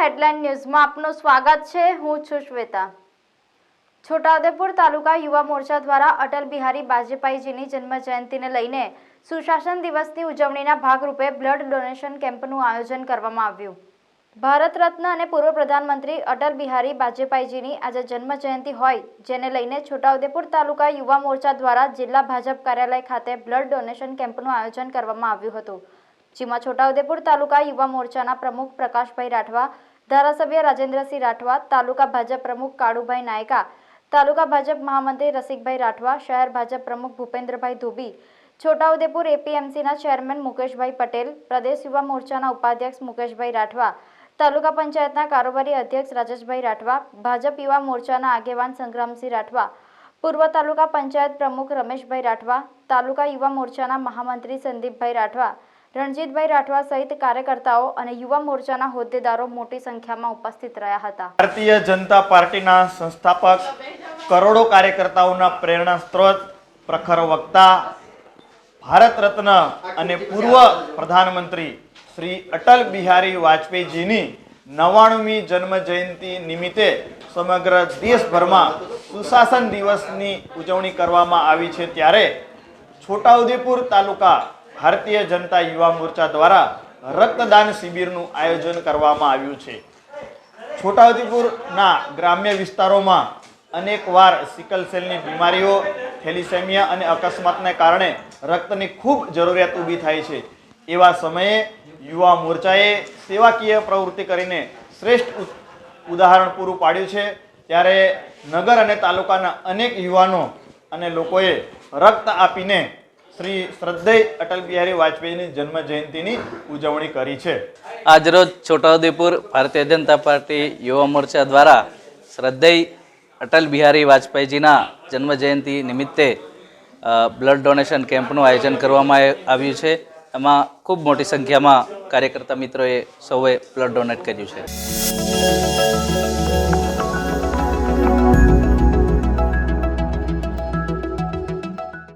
Headline ન્યૂઝમાં આપનું સ્વાગત છે. હું છું શ્વેતા. છોટાઉદેપુર તાલુકા યુવા મોરચા દ્વારા અટલ બિહારી વાજપેયીજીની જન્મ જયંતિને લઈને સુશાસન દિવસની ઉજવણીના ભાગરૂપે બ્લડ ડોનેશન કેમ્પનું આયોજન કરવામાં આવ્યું. ભારત રત્ન અને પૂર્વ પ્રધાનમંત્રી અટલ બિહારી વાજપેયીજીની આજે જન્મ જયંતિ હોય, જેને લઈને છોટાઉદેપુર તાલુકા યુવા મોરચા દ્વારા જિલ્લા ભાજપ કાર્યાલય ખાતે બ્લડ ડોનેશન કેમ્પનું આયોજન કરવામાં આવ્યું હતું. જેમાં છોટાઉદેપુર તાલુકા યુવા મોરચાના પ્રમુખ પ્રકાશભાઈ રાઠવા, ધારાસભ્ય રાજેન્દ્રસિંહ રાઠવા, તાલુકા ભાજપ પ્રમુખ કાળુભાઈ નાયકા, તાલુકા ભાજપ મહામંત્રી રસિકભાઈ રાઠવા, શહેર ભાજપ પ્રમુખ ભૂપેન્દ્રભાઈ ધોબી, છોટાઉદેપુર એપીએમસીના ચેરમેન મુકેશભાઈ પટેલ, પ્રદેશ યુવા મોરચાના ઉપાધ્યક્ષ મુકેશભાઈ રાઠવા, તાલુકા પંચાયતના કારોબારી અધ્યક્ષ રાજેશભાઈ રાઠવા, ભાજપ યુવા મોરચાના આગેવાન સંગ્રામસિંહ રાઠવા, પૂર્વ તાલુકા પંચાયત પ્રમુખ રમેશભાઈ રાઠવા, તાલુકા યુવા મોરચાના મહામંત્રી સંદીપભાઈ રાઠવા રણજીતભાઈ રાઠવા સહિત કાર્યકર્તાઓ અને યુવા મોરચાના હોદ્દેદારો મોટી સંખ્યામાં ઉપસ્થિત રહ્યા હતા. ભારતીય જનતા પાર્ટીના સંસ્થાપક, કરોડો કાર્યકર્તાઓના પ્રેરણા સ્ત્રોત પ્રખર વક્તા, ભારત રત્ન અને પૂર્વ પ્રધાનમંત્રી શ્રી અટલ બિહારી વાજપેયીજીની નવ્વાણુમી જન્મ જયંતિ નિમિત્તે સમગ્ર દેશભરમાં સુશાસન દિવસની ઉજવણી કરવામાં આવી છે ત્યારે છોટાઉદેપુર તાલુકા ભારતીય જનતા યુવા મોરચા દ્વારા રક્તદાન શિબિરનું આયોજન કરવામાં આવ્યું છે. છોટાઉદેપુરના ગ્રામ્ય વિસ્તારોમાં અનેકવાર સિકલ સેલની બીમારીઓ, થેલિસેમિયા અને અકસ્માતને કારણે રક્તની ખૂબ જરૂરિયાત ઊભી થાય છે. એવા સમયે યુવા મોરચાએ સેવાકીય પ્રવૃત્તિ કરીને શ્રેષ્ઠ ઉદાહરણ પૂરું પાડ્યું છે. ત્યારે નગર અને તાલુકાના અનેક યુવાનો અને લોકોએ રક્ત આપીને શ્રી શ્રદ્ધેય અટલ બિહારી વાજપેયીની જન્મ જયંતિની ઉજવણી કરી છે. આજરોજ છોટાઉદેપુર ભારતીય જનતા પાર્ટી યુવા મોરચા દ્વારા શ્રદ્ધેય અટલ બિહારી વાજપેયીજીના જન્મજયંતિ નિમિત્તે બ્લડ ડોનેશન કેમ્પનું આયોજન કરવામાં આવ્યું છે. એમાં ખૂબ મોટી સંખ્યામાં કાર્યકર્તા મિત્રોએ સૌએ બ્લડ ડોનેટ કર્યું છે.